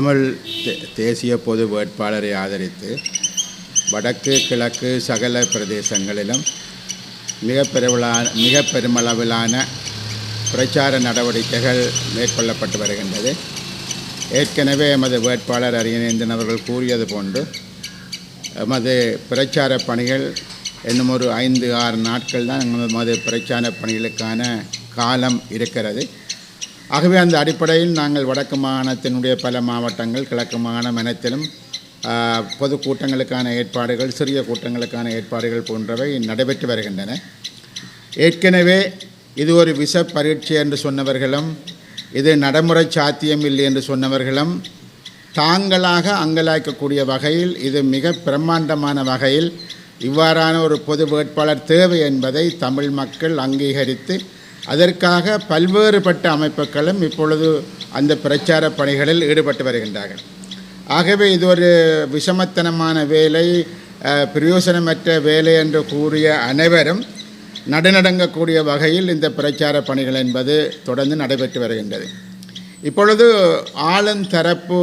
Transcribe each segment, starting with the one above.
தமிழ் தேசிய பொது வேட்பாளரை ஆதரித்து வடக்கு கிழக்கு சகல பிரதேசங்களிலும் மிக பெருவிழா மிக பெருமளவிலான பிரச்சார நடவடிக்கைகள் மேற்கொள்ளப்பட்டு வருகின்றது. ஏற்கனவே எமது வேட்பாளர் அரியநேந்திரன் அவர்கள் கூறியது போன்று எமது பிரச்சார பணிகள் இன்னும் ஒரு ஐந்து ஆறு நாட்கள் தான் எமது பிரச்சார பணிகளுக்கான காலம் இருக்கிறது. ஆகவே அந்த அடிப்படையில் நாங்கள் வடக்கு மாகாணத்தினுடைய பல மாவட்டங்கள் கிழக்கு மாகாணம் அனைத்திலும் பொது கூட்டங்களுக்கான ஏற்பாடுகள் சிறிய கூட்டங்களுக்கான ஏற்பாடுகள் போன்றவை நடைபெற்று வருகின்றன. ஏற்கனவே இது ஒரு விஷ பரீட்சை என்று சொன்னவர்களும் இது நடைமுறை சாத்தியம் இல்லை என்று சொன்னவர்களும் தாங்களாக அங்கலாய்க்கக்கூடிய வகையில் இது மிக பிரம்மாண்டமான வகையில் இவ்வாறான ஒரு பொது வேட்பாளர் தேவை என்பதை தமிழ் மக்கள் அங்கீகரித்து அதற்காக பல்வேறுபட்ட அமைப்புகளும் இப்பொழுது அந்த பிரச்சார பணிகளில் ஈடுபட்டு வருகின்றார்கள். ஆகவே இது ஒரு விஷமத்தனமான வேலை பிரயோசனமற்ற வேலை என்று கூறிய அனைவரும் நடுநடங்கக்கூடிய வகையில் இந்த பிரச்சார பணிகள் என்பது தொடர்ந்து நடைபெற்று வருகின்றது. இப்பொழுது ஆளும் தரப்பு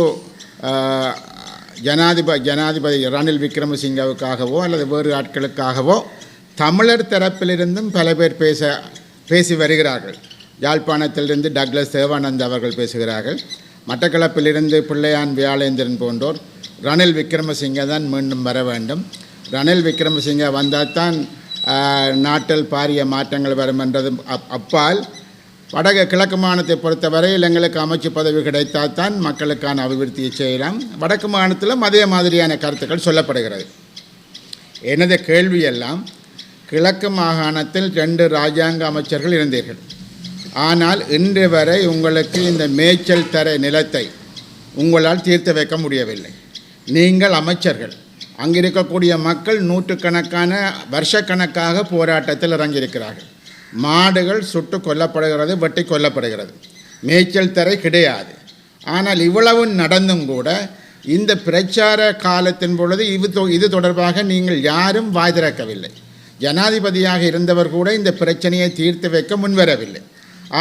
ஜனாதிப ஜனாதிபதி ஜனாதிபதி ரணில் விக்ரமசிங்கவுக்காகவோ அல்லது வேறு ஆட்களுக்காகவோ தமிழர் தரப்பிலிருந்தும் பல பேர் பேச பேசி வருகிறார்கள். யாழ்ப்பாணத்திலிருந்து டக்ளஸ் தேவானந்த் அவர்கள் பேசுகிறார்கள். மட்டக்களப்பிலிருந்து பிள்ளையான் வியாழேந்திரன் போன்றோர் ரணில் விக்ரமசிங்க தான் மீண்டும் வர வேண்டும். ரணில் விக்ரமசிங்க வந்தால் தான் நாட்டில் பாரிய மாற்றங்கள் வரும் என்றது அப் அப்பால் வடக கிழக்கு மாநிலத்தை பொறுத்தவரையில் எங்களுக்கு அமைச்சு பதவி கிடைத்தால் தான் மக்களுக்கான அபிவிருத்தியை செய்யலாம். வடக்கு மாநிலத்திலும் அதே மாதிரியான கருத்துக்கள் சொல்லப்படுகிறது. எனது கேள்வியெல்லாம் கிழக்கு மாகாணத்தில் ரெண்டு ராஜாங்க அமைச்சர்கள் இருந்தீர்கள். ஆனால் இன்று வரை உங்களுக்கு இந்த மேய்ச்சல் தர நிலத்தை உங்களால் தீர்த்து வைக்க முடியவில்லை. நீங்கள் அமைச்சர்கள். அங்கே இருக்கக்கூடிய மக்கள் நூற்றுக்கணக்கான வருஷக்கணக்காக போராட்டத்தில் இறங்கியிருக்கிறார்கள். மாடுகள் சுட்டு கொல்லப்படுகிறது வெட்டி கொல்லப்படுகிறது. மேய்ச்சல் தரை கிடையாது. ஆனால் இவ்வளவு நடந்தும் கூட இந்த பிரச்சார காலத்தின் பொழுது இது தொ- இது தொடர்பாக நீங்கள் யாரும் வாய் திறக்கவில்லை. ஜனாதிபதியாக இருந்தவர் கூட இந்த பிரச்சனையை தீர்த்து வைக்க முன்வரவில்லை.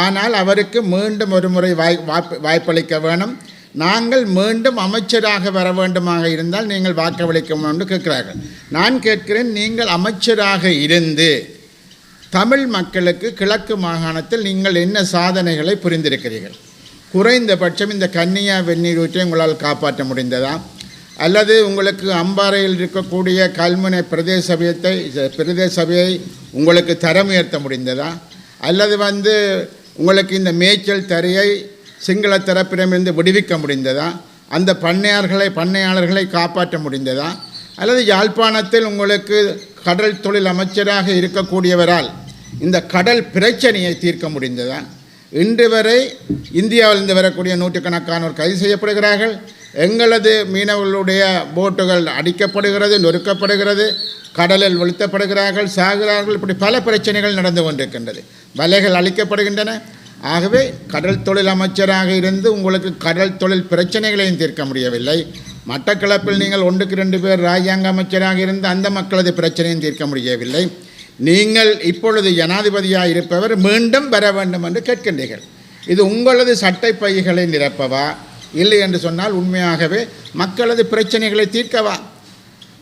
ஆனால் அவருக்கு மீண்டும் ஒரு முறை வாய் வாய்ப்பு வாய்ப்பளிக்க வேணும். நாங்கள் மீண்டும் அமைச்சராக வர வேண்டுமாக இருந்தால் நீங்கள் வாக்களிக்க வேண்டும் என்று கேட்கிறார்கள். நான் கேட்கிறேன் நீங்கள் அமைச்சராக இருந்து தமிழ் மக்களுக்கு கிழக்கு மாகாணத்தில் நீங்கள் என்ன சாதனைகளை புரிந்திருக்கிறீர்கள்? குறைந்தபட்சம் இந்த கன்னியா வெந்நீர் ஊற்றை உங்களால் காப்பாற்ற முடிந்ததா? அல்லது உங்களுக்கு அம்பாறையில் இருக்கக்கூடிய கல்முனை பிரதேச சபையத்தை பிரதேச சபையை உங்களுக்கு தரம் உயர்த்த முடிந்ததா? அல்லது வந்து உங்களுக்கு இந்த மேய்ச்சல் தரையை சிங்கள தரப்பிடமிருந்து விடுவிக்க முடிந்ததா? அந்த பண்ணையார்களை பண்ணையாளர்களை காப்பாற்ற முடிந்ததா? அல்லது யாழ்ப்பாணத்தில் உங்களுக்கு கடல் தொழில் அமைச்சராக இருக்கக்கூடியவரால் இந்த கடல் பிரச்சனையை தீர்க்க முடிந்ததா? இன்று வரை இந்தியாவிலிருந்து வரக்கூடிய நூற்றுக்கணக்கானோர் கைது செய்யப்படுகிறார்கள். எங்களது மீனவர்களுடைய போட்டுகள் அடிக்கப்படுகிறது நொறுக்கப்படுகிறது கடலில் வெளுத்தப்படுகிறார்கள் சாகிறார்கள் இப்படி பல பிரச்சனைகள் நடந்து கொண்டிருக்கின்றது. வலைகள் அளிக்கப்படுகின்றன ஆகவே கடல் தொழில் அமைச்சராக இருந்து உங்களுக்கு கடல் தொழில் பிரச்சனைகளையும் தீர்க்க முடியவில்லை. மட்டக்களப்பில் நீங்கள் ஒன்றுக்கு ரெண்டு பேர் ராஜாங்க அமைச்சராக இருந்து அந்த மக்களது பிரச்சனையும் தீர்க்க முடியவில்லை. நீங்கள் இப்பொழுது ஜனாதிபதியாக இருப்பவர் மீண்டும் வர வேண்டும் என்று கேட்கின்றீர்கள். இது உங்களது சட்டை பைகளை நிரப்பவா? இல்லை என்று சொன்னால் உண்மையாகவே மக்களது பிரச்சனைகளை தீர்க்கவா?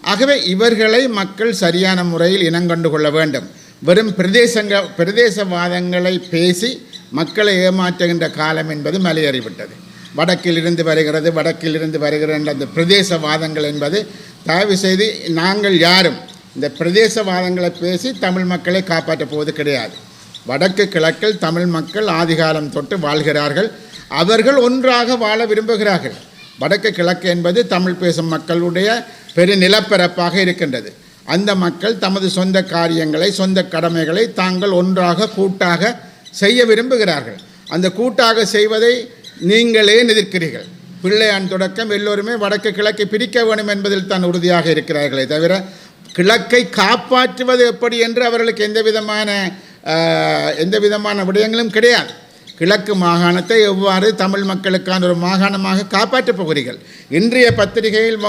ஆகவே இவர்களை மக்கள் சரியான முறையில் இனங்கண்டு கொள்ள வேண்டும். வெறும் பிரதேசங்க பிரதேசவாதங்களை பேசி மக்களை ஏமாற்றுகின்ற காலம் என்பது மலையேறிவிட்டது. வடக்கில் இருந்து வருகிறது வடக்கில் இருந்து வருகிற அந்த பிரதேசவாதங்கள் என்பது தயவு செய்து நாங்கள் யாரும் இந்த பிரதேசவாதங்களை பேசி தமிழ் மக்களை காப்பாற்றப் போவது கிடையாது. வடக்கு கிழக்கில் தமிழ் மக்கள் ஆதிகாலம் தொட்டு வாழ்கிறார்கள். அவர்கள் ஒன்றாக வாழ விரும்புகிறார்கள். வடக்கு கிழக்கு என்பது தமிழ் பேசும் மக்களுடைய பெரு நிலப்பரப்பாக இருக்கின்றது. அந்த மக்கள் தமது சொந்த காரியங்களை சொந்த கடமைகளை தாங்கள் ஒன்றாக கூட்டாக செய்ய விரும்புகிறார்கள். அந்த கூட்டாக செய்வதை நீங்களே எதிர்க்கிறீர்கள். பிள்ளையான் தொடக்கம் எல்லோருமே வடக்கு கிழக்கை பிரிக்க வேண்டும் என்பதில் தான் உறுதியாக இருக்கிறார்களே தவிர கிழக்கை காப்பாற்றுவது எப்படி என்று அவர்களுக்கு எந்த விதமான எந்த விதமான விடயங்களும் கிடையாது. கிழக்கு மாகாணத்தை எவ்வாறு தமிழ் மக்களுக்கான ஒரு மாகாணமாக காப்பாற்றப் போகிறீர்கள்? இன்றைய பத்திரிகையில்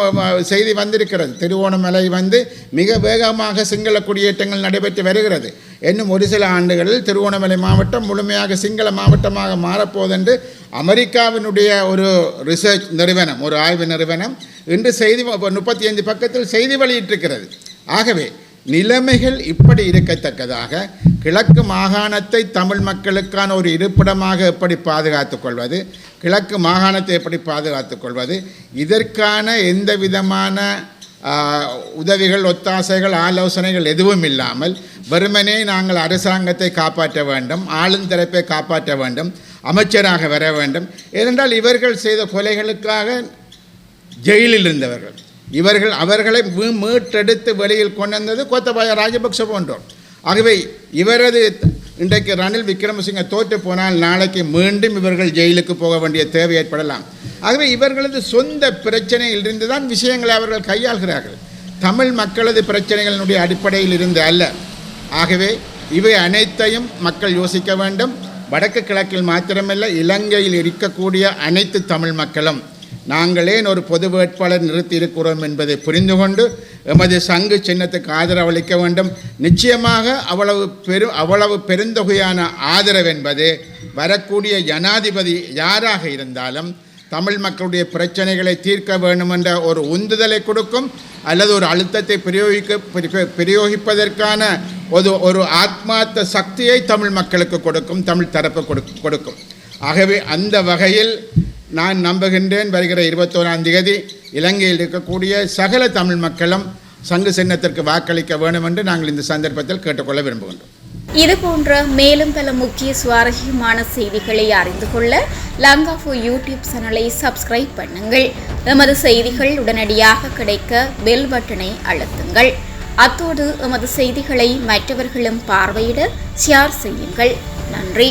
செய்தி வந்திருக்கிறது. திருவோணமலை வந்து மிக வேகமாக சிங்கள குடியேற்றங்கள் நடைபெற்று வருகிறது. இன்னும் ஒரு சில ஆண்டுகளில் திருவோணமலை மாவட்டம் முழுமையாக சிங்கள மாவட்டமாக மாறப்போதென்று அமெரிக்காவினுடைய ஒரு ரிசர்ச் நிறுவனம் ஒரு ஆய்வு நிறுவனம் இன்று செய்தி முப்பத்தி ஐந்து பக்கத்தில் செய்தி வெளியிட்டிருக்கிறது. ஆகவே நிலைமைகள் இப்படி இருக்கத்தக்கதாக கிழக்கு மாகாணத்தை தமிழ் மக்களுக்கான ஒரு இருப்பிடமாக எப்படி பாதுகாத்து கொள்வது கிழக்கு மாகாணத்தை எப்படி பாதுகாத்து கொள்வது இதற்கான எந்த விதமான உதவிகள் ஒத்தாசைகள் ஆலோசனைகள் எதுவும் இல்லாமல் வெறுமனே நாங்கள் அரசாங்கத்தை காப்பாற்ற வேண்டும் ஆளும் தரப்பை காப்பாற்ற வேண்டும் அமைச்சராக வர வேண்டும். ஏனென்றால் இவர்கள் செய்த கொலைகளுக்காக ஜெயிலில் இருந்தவர்கள். இவர்கள் அவர்களை மீ- மீட்டெடுத்து வெளியில் கொண்டு வந்தது கோத்தபாய ராஜபக்ச போன்றோர். ஆகவே இவரது இன்றைக்கு ரணில் விக்ரமசிங்க தோற்று போனால் நாளைக்கு மீண்டும் இவர்கள் ஜெயிலுக்கு போக வேண்டிய தேவை ஏற்படலாம். ஆகவே இவர்களது சொந்த பிரச்சனையிலிருந்து தான் விஷயங்களை அவர்கள் கையாள்கிறார்கள். தமிழ் மக்களது பிரச்சனைகளினுடைய அடிப்படையில் இருந்து அல்ல. ஆகவே இவை அனைத்தையும் மக்கள் யோசிக்க வேண்டும். வடக்கு கிழக்கில் மாத்திரமல்ல இலங்கையில் இருக்கக்கூடிய அனைத்து தமிழ் மக்களும் நாங்களே ஒரு பொது வேட்பாளர் நிறுத்தியிருக்கிறோம் என்பதை புரிந்து கொண்டு எமது சங்கு சின்னத்துக்கு ஆதரவு அளிக்க வேண்டும். நிச்சயமாக அவ்வளவு பெரு அவ்வளவு பெருந்தொகையான ஆதரவு என்பது வரக்கூடிய ஜனாதிபதி யாராக இருந்தாலும் தமிழ் மக்களுடைய பிரச்சனைகளை தீர்க்க வேண்டும் என்ற ஒரு உந்துதலை கொடுக்கும் அல்லது ஒரு அழுத்தத்தை பிரயோகிக்க பிரயோகிப்பதற்கான ஒரு ஒரு ஆத்மார்த்த சக்தியை தமிழ் மக்களுக்கு கொடுக்கும் தமிழ் தரப்பு கொடுக்- கொடுக்கும். ஆகவே அந்த வகையில் நான் நம்புகின்றேன் வருகிற இருபத்தோராம் தேதி இலங்கையில் இருக்கக்கூடிய சகல தமிழ் மக்களும் சங்கு சின்னத்திற்கு வாக்களிக்க வேண்டும் என்று நாங்கள் இந்த சந்தர்ப்பத்தில் கேட்டுக்கொள்ள விரும்புகின்றோம். இது போன்ற மேலும் பல முக்கிய சுவாரஸ்யமான செய்திகளை அறிந்து கொள்ள லங்காஃபோ யூடியூப் சேனலை சப்ஸ்கிரைப் பண்ணுங்கள். எமது செய்திகள் உடனடியாக கிடைக்க பெல் பட்டனை அழுத்துங்கள். அத்தோடு எமது செய்திகளை மற்றவர்களும் பார்வையிட ஷேர் செய்யுங்கள். நன்றி.